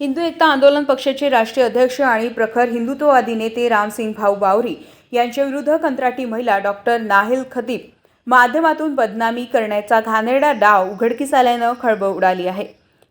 हिंदू एकता आंदोलन पक्षाचे राष्ट्रीय अध्यक्ष आणि प्रखर हिंदुत्ववादी नेते रामसिंग भाऊ बावरी यांच्याविरुद्ध कंत्राटी महिला डॉक्टर नाहिल खतीब माध्यमातून बदनामी करण्याचा घाणेरडा डाव उघडकीस आल्यानं खळबळ उडाली आहे.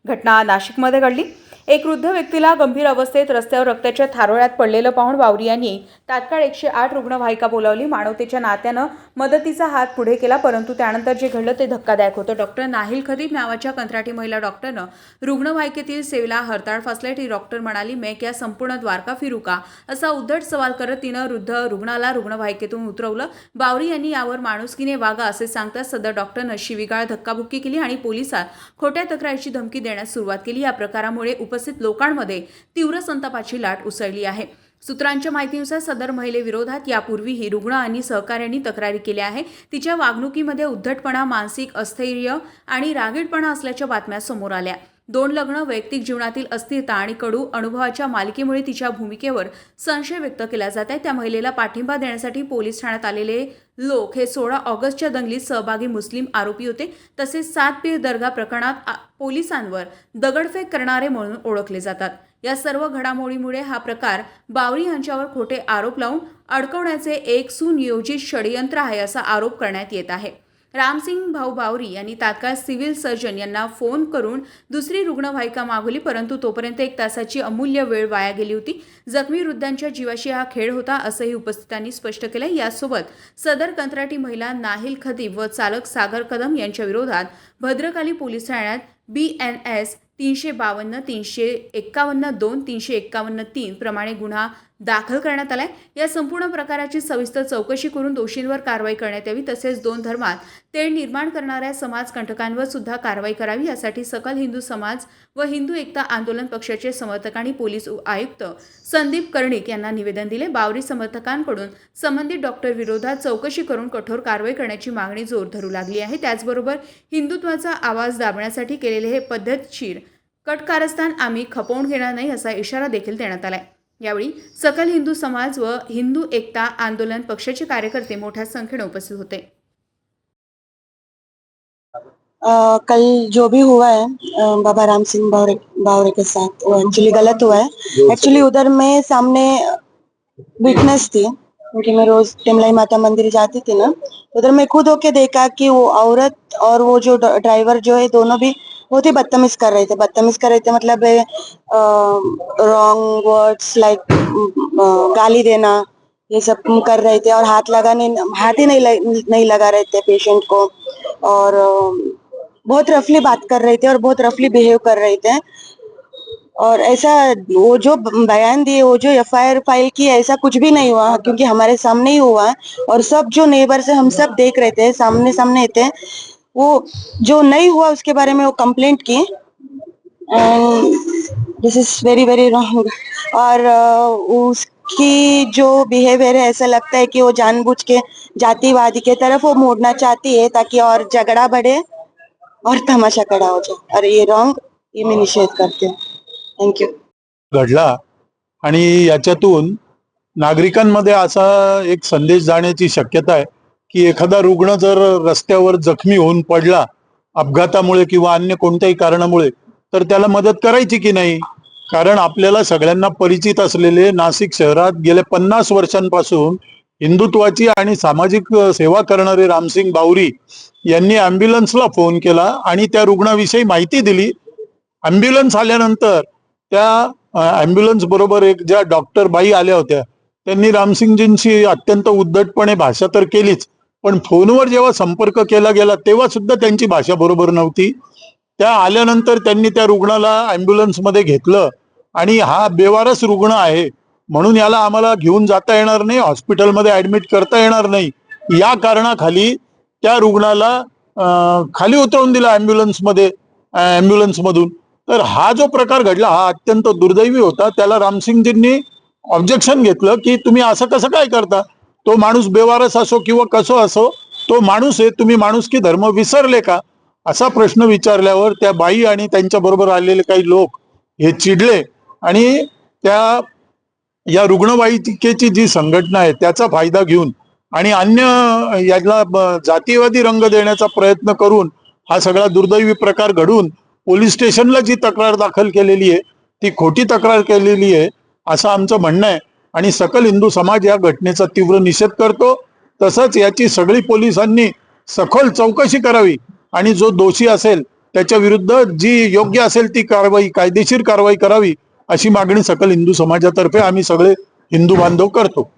घटना नाशिकमध्ये घडली. एक वृद्ध व्यक्तीला गंभीर अवस्थेत रस्त्यावर रक्ताच्या थारोळ्यात पडलेलं पाहून बावरी यांनी तात्काळ एकशे आठ रुग्णवाहिका बोलावली. मानवतेच्या नात्यानं मदतीचा हात पुढे केला परंतु त्यानंतर जे घडलं ते धक्कादायक होतं. डॉक्टर नाहिल खदीब नावाच्या कंत्राटी महिला डॉक्टरनं रुग्णवाहिकेतील सेवेला हरताळ फासले ती डॉक्टर म्हणाली मैं क्या संपूर्ण द्वारका फिरू का? असा उद्धट सवाल करत तिनं वृद्ध रुग्णाला रुग्णवाहिकेतून उतरवलं. बावरी यांनी यावर माणुसकीने वागा असे सांगताच सदर डॉक्टरनं शिवीगाळ धक्काबुक्की केली आणि पोलिसात खोट्या तक्रारीची धमकी देण्यास सुरुवात केली. या प्रकारामुळे उप उपस्थित लोकांमध्ये तीव्र संतापाची लाट उसळली आहे. सूत्रांच्या माहितीनुसार सदर महिलेविरोधात यापूर्वीही रुग्ण आणि सहकाऱ्यांनी तक्रारी केल्या आहे तिच्या वागणुकीमध्ये उद्धटपणा मानसिक अस्थैर्य आणि रागीटपणा असल्याच्या बातम्या समोर आल्या. दोन लग्न वैयक्तिक जीवनातील अस्थिरता आणि कडू अनुभवाच्या मालिकेमुळे तिच्या भूमिकेवर संशय व्यक्त केला जात आहे. त्या महिलेला पाठिंबा देण्यासाठी पोलीस ठाण्यात आलेले लोक हे सोळा ऑगस्टच्या दंगलीत सहभागी मुस्लिम आरोपी होते. तसेच सात पीर दर्गा प्रकरणात आ- पोलिसांवर दगडफेक करणारे म्हणून ओळखले जातात. या सर्व घडामोडीमुळे हा प्रकार बावरी यांच्यावर खोटे आरोप लावून अडकवण्याचे एक सुनियोजित षडयंत्र आहे असा आरोप करण्यात येत आहे. रामसिंग भाऊ बावरी यांनी तात्काळ सिव्हिल सर्जन यांना फोन करून दुसरी रुग्णवाहिका मागवली परंतु तोपर्यंत एक तासाची अमूल्य वेळ वाया गेली होती. जखमी वृद्धांच्या जीवाशी हा खेळ होता असंही उपस्थितांनी स्पष्ट केलं यासोबत सदर कंत्राटी महिला नाहिल खदीब व चालक सागर कदम यांच्या विरोधात भद्रकाली पोलीस ठाण्यात बी एन एस तीनशे बावन्न तीनशे एक्कावन्न दोन तीनशे एक्कावन्न तीन प्रमाणे गुन्हा दाखल करण्यात आलाय. या संपूर्ण प्रकाराची सविस्तर चौकशी करून दोषींवर कारवाई करण्यात यावी तसेच दोन धर्मात तेढ निर्माण करणाऱ्या समाजकंटकांवर सुद्धा कारवाई करावी यासाठी सकल हिंदू समाज व हिंदू एकता आंदोलन पक्षाचे समर्थक आणि पोलीस आयुक्त संदीप कर्णिक यांना निवेदन दिले. बावरी समर्थकांकडून संबंधित डॉक्टर विरोधात चौकशी करून कठोर कारवाई करण्याची मागणी जोर धरू लागली आहे. त्याचबरोबर हिंदुत्वाचा आवाज दाबण्यासाठी केलेले हे पद्धतशीर कटकारस्थान आम्ही खपवून घेणार नाही असा इशारा देखील देण्यात आला आहे यावेळी सकल हिंदू समाज व हिंदू एकता आंदोलन पक्षाचे कार्यकर्ते मोठ्या संख्येने उपस्थित होते. कल जो भी हुआ है बाबा राम सिंह बावरे बावरे के साथ वो एक्चुअली गलत हुआ है। एक्चुअली उधर मैं सामने विटनेस थी। क्योंकि मैं रोज टिमलाई माता मंदिर जाती थी ना उधर मैं खुद होके देखा कि वो औरत और वो जो ड्राइवर जो है, दोनों भी बहुत ही बदतमीज कर रहे थे। बदतमीज कर रहे थे मतलब रॉन्ग वर्ड्स लाइक गाली देना, ये सब कर रहे थे और हाथ लगाने, हाथ ही नहीं नहीं लगा रहे थे पेशेंट को और बहुत रफली बात कर रहे थे और बहुत रफली बिहेव कर रहे थे। और ऐसा वो जो बयान दिए, वो जो एफ़ आई फ़ाइल की ऐसा कुछ भी नहीं हुआ, क्योंकि हमारे सामने ही हुआ और सब जो नेबर से हम सब देख रहे थे सामने सामने थे, वो जो नहीं हुआ उसके बारे में वो कंप्लेंट की। This is very very wrong और उसकी जो बिहेवियर है, ऐसा लगता है कि वो जानबूझ के, जातिवादी के तरफ़ वो मोड़ना चाहती है, ताकि और झगड़ा बढ़े और तमाशा खड़ा हो जाए। और ये रॉन्ग ये मैं निषेध करते हैं। थँक्यू घडला आणि याच्यातून नागरिकांमध्ये असा एक संदेश जाण्याची शक्यता आहे की एखादा रुग्ण जर रस्त्यावर जखमी होऊन पडला अपघातामुळे किंवा अन्य कोणत्याही कारणामुळे तर त्याला मदत करायची की नाही? कारण आपल्याला सगळ्यांना परिचित असलेले नाशिक शहरात गेल्या पन्नास वर्षांपासून हिंदुत्वाची आणि सामाजिक सेवा करणारे रामसिंग बावरी यांनी अँब्युलन्सला फोन केला आणि त्या रुग्णाविषयी माहिती दिली. अँब्युलन्स आल्यानंतर त्या अँब्युलन्स बरोबर एक ज्या डॉक्टर बाई आल्या होत्या त्यांनी रामसिंगजींशी अत्यंत उद्धटपणे भाषा तर केलीच पण फोनवर जेव्हा संपर्क केला गेला तेव्हा सुद्धा त्यांची भाषा बरोबर नव्हती. त्या आल्यानंतर त्यांनी त्या रुग्णाला अँब्युलन्समध्ये घेतलं आणि हा बेवारस रुग्ण आहे म्हणून याला आम्हाला घेऊन जाता येणार नाही हॉस्पिटलमध्ये ऍडमिट करता येणार नाही. या कारणाखाली त्या रुग्णाला खाली उतरवून दिला अँब्युलन्समध्ये मधून. तर हा जो प्रकार घडला हा अत्यंत दुर्दैवी होता. त्याला रामसिंगजींनी ऑब्जेक्शन घेतलं की तुम्ही असं कसं काय करता? तो माणूस बेवारस असो किंवा कसो असो तो माणूस आहे. तुम्ही माणूस की धर्म विसरले का? असा प्रश्न विचारल्यावर त्या बाई आणि त्यांच्या बरोबर आलेले काही लोक हे चिडले आणि त्या या रुग्णवाहिकेची जी संघटना आहे त्याचा फायदा घेऊन आणि अन्य याला ब- जातीयवादी रंग देण्याचा प्रयत्न करून हा सगळा दुर्दैवी प्रकार घडून पोलीस स्टेशनला जी तक्रार दाखल केलेली आहे ती खोटी तक्रार केलेली आहे असं आमचं म्हणणं आहे. आणि सकल हिंदू समाज या घटनेचा तीव्र निषेध करतो. तसंच याची सगळी पोलिसांनी सखोल चौकशी करावी. आणि जो दोषी असेल त्याच्या विरुद्ध जी योग्य असेल ती कारवाई कायदेशीर कारवाई करावी अशी मागणी सकल हिंदू समाजातर्फे आम्ही सगळे हिंदू बांधव करतो.